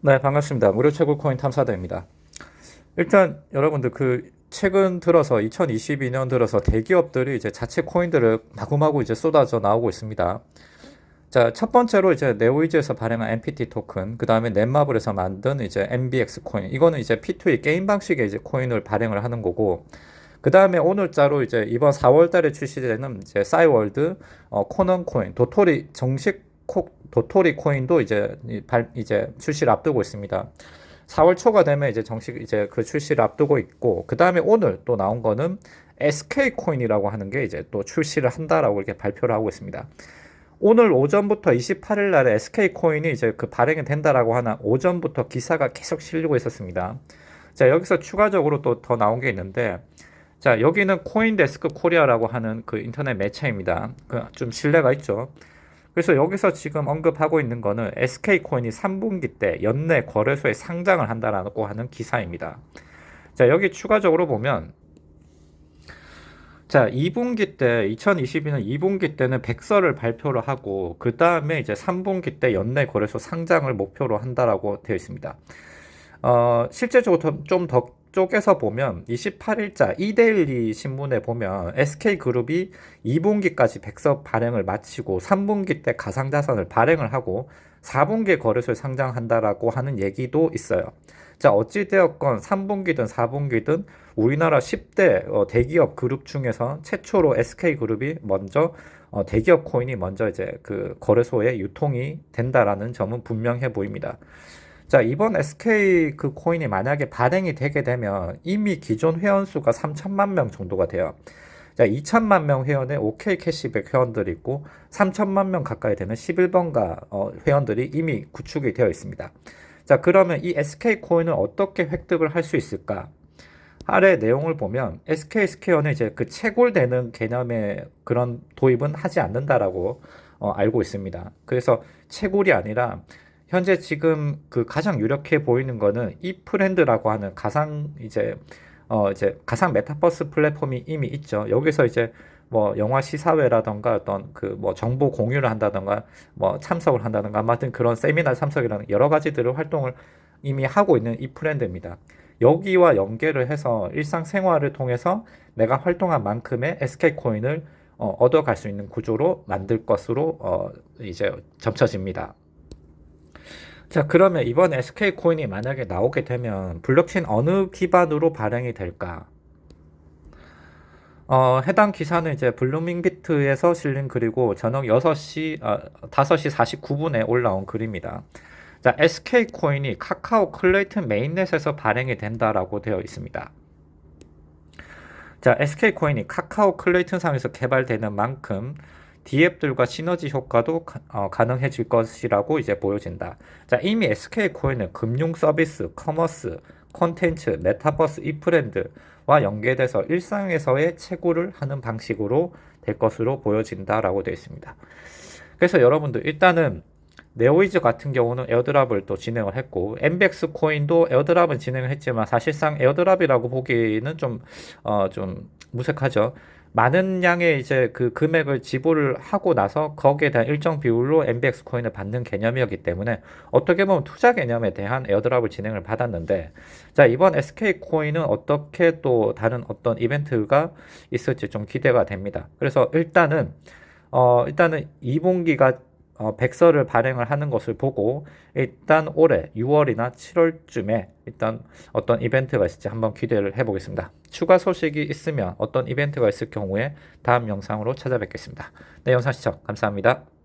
네, 반갑습니다. 무료 채굴 코인 탐사대입니다. 일단 여러분들 그 최근 들어서 2022년 들어서 대기업들이 이제 자체 코인들을 마구마구 이제 쏟아져 나오고 있습니다. 자, 첫 번째로 이제 네오이즈에서 발행한 NPT 토큰, 그 다음에 넷마블에서 만든 이제 MBX 코인. 이거는 이제 P2E 게임 방식의 이제 코인을 발행을 하는 거고, 그 다음에 오늘자로 이제 이번 4월 달에 출시되는 이제 싸이월드 어, 코넌 코인, 도토리 정식 코, 도토리 코인도 이제 발, 이제 출시를 앞두고 있습니다. 4월 초가 되면 이제 정식 이제 그 출시를 앞두고 있고 그 다음에 오늘 또 나온 거는 SK 코인이라고 하는 게 이제 또 출시를 한다라고 이렇게 발표를 하고 있습니다. 오늘 오전부터 28일 날에 SK 코인이 이제 그 발행이 된다라고 하는 오전부터 기사가 계속 실리고 있었습니다. 자, 여기서 추가적으로 또 더 나온 게 있는데 자, 여기는 코인데스크 코리아라고 하는 그 인터넷 매체입니다. 그 좀 신뢰가 있죠. 그래서 여기서 지금 언급하고 있는 거는 SK코인이 3분기 때 연내 거래소에 상장을 한다라고 하는 기사입니다. 자, 여기 추가적으로 보면 자, 2분기 때 2022년 2분기 때는 백서를 발표를 하고 그 다음에 이제 3분기 때 연내 거래소 상장을 목표로 한다라고 되어 있습니다. 어, 실제적으로 좀더 쪽에서 보면 28일자 이데일리 신문에 보면 SK그룹이 2분기까지 백서 발행을 마치고 3분기 때 가상자산을 발행을 하고 4분기에 거래소에 상장한다라고 하는 얘기도 있어요. 자, 어찌되었건 3분기든 4분기든 우리나라 10대 어, 대기업 그룹 중에서 최초로 SK그룹이 먼저 어, 대기업 코인이 먼저 이제 그 거래소에 유통이 된다라는 점은 분명해 보입니다. 자, 이번 SK 그 코인이 만약에 발행이 되게 되면 이미 기존 회원 수가 3천만 명 정도가 돼요. 자, 2천만 명 회원의 OK 캐시백 회원들이 있고 3천만 명 가까이 되는 11번가 어, 회원들이 이미 구축이 되어 있습니다. 자, 그러면 이 SK 코인을 어떻게 획득을 할 수 있을까? 아래 내용을 보면 SK 스퀘어는 이제 그 채굴되는 개념의 그런 도입은 하지 않는다라고 어, 알고 있습니다. 그래서 채굴이 아니라 현재 지금 그 가장 유력해 보이는 거는 이프렌드라고 하는 가상 이제 어 이제 가상 메타버스 플랫폼이 이미 있죠. 여기서 이제 뭐 영화 시사회라던가 어떤 그 뭐 정보 공유를 한다던가 뭐 참석을 한다던가 아무튼 그런 세미나 참석이라는 여러 가지들을 활동을 이미 하고 있는 이프렌드입니다. 여기와 연계를 해서 일상생활을 통해서 내가 활동한 만큼의 SK 코인을 어, 얻어갈 수 있는 구조로 만들 것으로 어, 이제 점쳐집니다. 자, 그러면 이번 SK 코인이 만약에 나오게 되면 블록체인 어느 기반으로 발행이 될까? 어, 해당 기사는 이제 블루밍 비트에서 실린 글이고 저녁 6시, 어, 5시 49분에 올라온 글입니다. 자, SK 코인이 카카오 클레이튼 메인넷에서 발행이 된다라고 되어 있습니다. 자, SK 코인이 카카오 클레이튼 상에서 개발되는 만큼 D앱들과 시너지 효과도 가, 어, 가능해질 것이라고 이제 보여진다. 자, 이미 SK 코인은 금융 서비스, 커머스, 콘텐츠, 메타버스 이프랜드와 연계돼서 일상에서의 채굴을 하는 방식으로 될 것으로 보여진다라고 되어 있습니다. 그래서 여러분들 일단은 네오이즈 같은 경우는 에어드랍을 또 진행을 했고 MBX 코인도 에어드랍은 진행을 했지만 사실상 에어드랍이라고 보기는 좀 어, 좀 무색하죠. 많은 양의 이제 그 금액을 지불을 하고 나서 거기에 대한 일정 비율로 MBX 코인을 받는 개념이었기 때문에 어떻게 보면 투자 개념에 대한 에어드랍을 진행을 받았는데 자 이번 SK 코인은 어떻게 또 다른 어떤 이벤트가 있을지 좀 기대가 됩니다. 그래서 일단은 어 일단은 2분기가 어, 백서를 발행을 하는 것을 보고 일단 올해 6월이나 7월쯤에 일단 어떤 이벤트가 있을지 한번 기대를 해보겠습니다. 추가 소식이 있으면 어떤 이벤트가 있을 경우에 다음 영상으로 찾아뵙겠습니다. 네, 영상 시청 감사합니다.